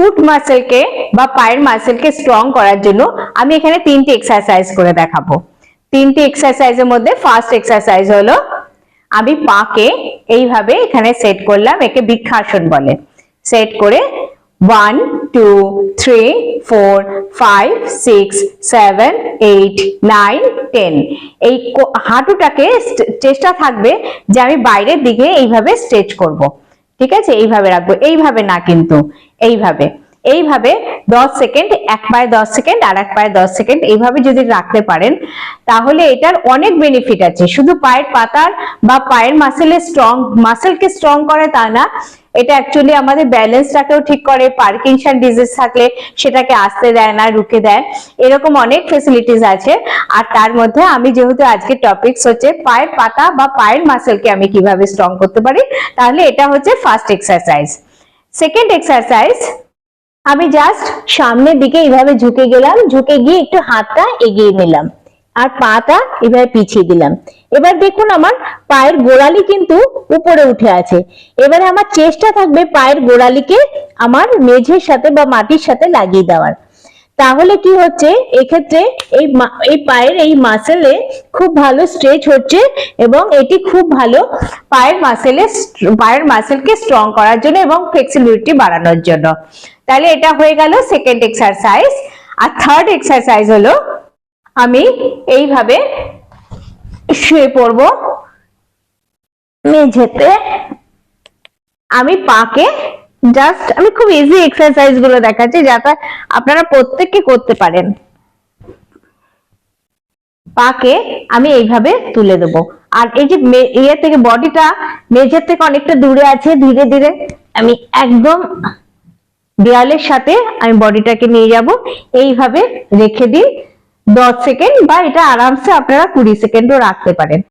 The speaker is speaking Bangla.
ফুট মাসেলকে বা পায়ের মাসেলকে স্ট্রং করার জন্য আমি এখানে তিনটি এক্সারসাইজ করে দেখাবো। তিনটে এক্সারসাইজের মধ্যে ফার্স্ট এক্সারসাইজ হলো, আমি পাকে এইভাবে এখানে সেট করলাম, একে বৃক্ষাসন বলে। সেট করে one two three four five six seven eight nine ten এই হাঁটুটাকে চেষ্টা থাকবে যে আমি বাইরের দিকে এইভাবে স্ট্রেচ করব। ঠিক আছে? এইভাবে রাখব। এইভাবে না কিন্তু। এইভাবে। এইভাবে 10 সেকেন্ড এক পায়ে 10 সেকেন্ড আর এক পায়ে 10 সেকেন্ড এইভাবে যদি রাখতে পারেন, তাহলে এটার অনেক বেনিফিট আছে। শুধু পায়ের পাতার বা পায়ের মাসেলের স্ট্রং মাসেলকে স্ট্রং করে তা না, এটা অ্যাকচুয়ালি আমাদের ব্যালেন্সটাকেও ঠিক করে পার্কিনসন ডিজিজ থাকলে সেটাকে আসতে দেয় না, রুখে দেয়। এরকম অনেক ফেসিলিটিস আছে। আর তার মধ্যে আমি যেহেতু আজকে টপিকস হচ্ছে পায়ের পাতা বা পায়ের মাসেলকে আমি কীভাবে স্ট্রং করতে পারি, তাহলে এটা হচ্ছে ফার্স্ট এক্সারসাইজ সেকেন্ড এক্সারসাইজ আমি জাস্ট সামনের দিকে এইভাবে ঝুঁকে গেলাম, ঝুঁকে গিয়ে একটু হাতটা এগিয়ে নিলাম আর পাটা এভাবে পিছিয়ে দিলাম। এবার দেখুন আমার পায়ের গোড়ালি কিন্তু উপরে উঠে আছে। এবারে আমার চেষ্টা থাকবে পায়ের গোড়ালিকে আমার মেঝের সাথে বা মাটির সাথে লাগিয়ে দেওয়ার। তাহলে কি হচ্ছে? এক্ষেত্রে এই এই পায়ের এই মাসেলে খুব ভালো স্ট্রেচ হচ্ছে এবং এটি খুব ভালো পায়ের মাসেলে পায়ের মাসেলকে স্ট্রং করার জন্য এবং ফ্লেক্সিবিলিটি বাড়ানোর জন্য। তাহলে এটা হয়ে গেল সেকেন্ড এক্সারসাইজ আর থার্ড এক্সারসাইজ হলো, আমি এইভাবে শুয়ে পড়ব। মেঝেতে। আমি পাকে জাস্ট আমি খুব ইজি এক্সারসাইজগুলো দেখাচ্ছি যাতে আপনারা প্রত্যেককে করতে পারেন। পাকে আমি এইভাবে তুলে দেব। আর এই যে ইয়ে থেকে বডিটা মেঝের থেকে অনেকটা দূরে আছে, ধীরে ধীরে। আমি একদম দেয়ালের সাথে আমি বডিটাকে নিয়ে যাব। এইভাবে রেখে দিন দশ সেকেন্ড বা এটা আরামসে আপনারা কুড়ি সেকেন্ডও রাখতে পারেন।